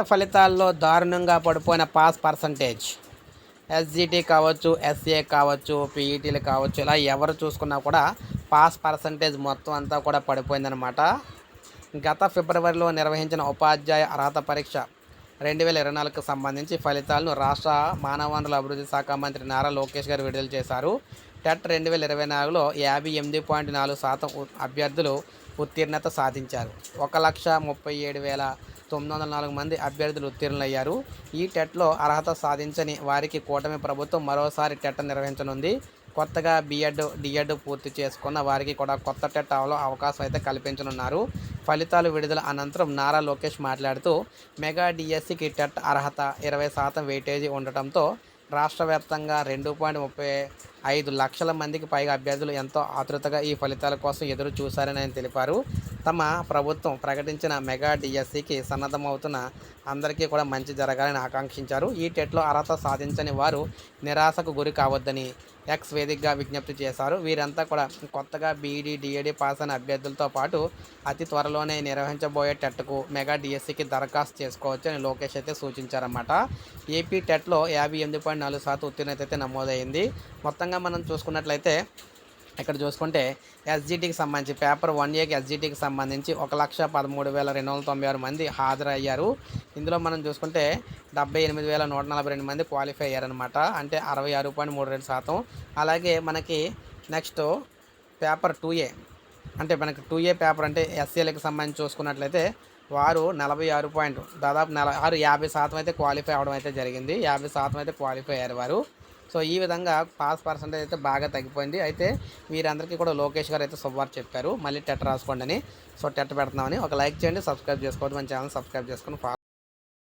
TET ఫలితాల్లో దారుణంగా పడిపోయిన పాస్ పర్సంటేజ్. ఎస్జిటి కావచ్చు ఎస్ఏ కావచ్చు పీఈటీలు కావచ్చు ఇలా ఎవరు చూసుకున్నా కూడా పాస్ పర్సంటేజ్ మొత్తం అంతా కూడా పడిపోయిందనమాట గత ఫిబ్రవరిలో నిర్వహించిన ఉపాధ్యాయ అర్హత పరీక్ష రెండు వేల ఇరవై నాలుగుకు సంబంధించి ఫలితాలను రాష్ట్ర మానవ వనరుల అభివృద్ధి శాఖ మంత్రి నారా లోకేష్ గారు విడుదల చేశారు. టెట్ రెండు వేల ఇరవై నాలుగులో యాభై ఎనిమిది పాయింట్ నాలుగు శాతం అభ్యర్థులు ఉత్తీర్ణత సాధించారు. ఒక లక్ష ముప్పై ఏడు వేల తొమ్మిది వందల నాలుగు మంది అభ్యర్థులు ఉత్తీర్ణులయ్యారు. ఈ టెట్లో అర్హత సాధించని వారికి కూటమి ప్రభుత్వం మరోసారి టెట్ నిర్వహించనుంది. కొత్తగా బీఎడ్ డిఎడ్ పూర్తి చేసుకున్న వారికి కూడా కొత్త టెట్ అవలో అవకాశం అయితే కల్పించనున్నారు. ఫలితాలు విడుదల అనంతరం నారా లోకేష్ మాట్లాడుతూ మెగా డిఎస్సికి టెట్ అర్హత ఇరవై శాతం వెయిటేజీ ఉండటంతో రాష్ట్ర వ్యాప్తంగా రెండు పాయింట్ ముప్పై ఐదు లక్షల మందికి పైగా అభ్యర్థులు ఎంతో ఆతృతగా ఈ ఫలితాల కోసం ఎదురు చూశారని ఆయన తెలిపారు. తమ ప్రభుత్వం ప్రకటించిన మెగా డిఎస్సికి సన్నద్ధమవుతున్న అందరికీ కూడా మంచి జరగాలని ఆకాంక్షించారు. ఈ టెట్లో అర్హత సాధించని వారు నిరాశకు గురి కావద్దని ఎక్స్ వేదికగా విజ్ఞప్తి చేశారు. వీరంతా కూడా కొత్తగా బీఈడీ డిఏడి పాస్ అయిన అభ్యర్థులతో పాటు అతి త్వరలోనే నిర్వహించబోయే టెట్కు మెగా డిఎస్సికి దరఖాస్తు చేసుకోవచ్చు అని లోకేష్ అయితే సూచించారన్నమాట. ఏపీ టెట్లో యాభై ఎనిమిది పాయింట్ నాలుగు శాతం ఉత్తీర్ణత అయితే నమోదైంది. మొత్తంగా మనం చూసుకున్నట్లయితే ఇక్కడ చూసుకుంటే ఎస్జిటికి సంబంధించి పేపర్ వన్ ఏకి ఎస్జిటికి సంబంధించి ఒక లక్ష పదమూడు వేల రెండు వందల తొంభై ఆరు మంది హాజరయ్యారు. ఇందులో మనం చూసుకుంటే డెబ్బై ఎనిమిది వేల నూట నలభై రెండు మంది క్వాలిఫై అయ్యారనమాట అంటే అరవై ఆరు పాయింట్ మూడు రెండు శాతం. అలాగే మనకి నెక్స్ట్ పేపర్ టూ ఏ అంటే మనకి టూ ఏ పేపర్ అంటే ఎస్సీలకు సంబంధించి చూసుకున్నట్లయితే వారు నలభై ఆరు పాయింట్ దాదాపు నల ఆరు యాభై శాతం అయితే క్వాలిఫై అవడం అయితే జరిగింది. యాభై శాతం అయితే క్వాలిఫై అయ్యారు వారు. సో ఈ విధంగా పాస్ పర్సంటేజ్ అయితే బాగా తగ్గిపోయింది. అయితే వీరందరికీ కూడా లోకేష్ గారు అయితే శుభవార్త చెప్పారు. మళ్ళీ టెట్ రాసుకోండి అని. సో టెట్ పెడుతున్నామని. ఒక లైక్ చేయండి సబ్స్క్రైబ్ చేసుకోవద్దు. మన ఛానల్ సబ్స్క్రైబ్ చేసుకొని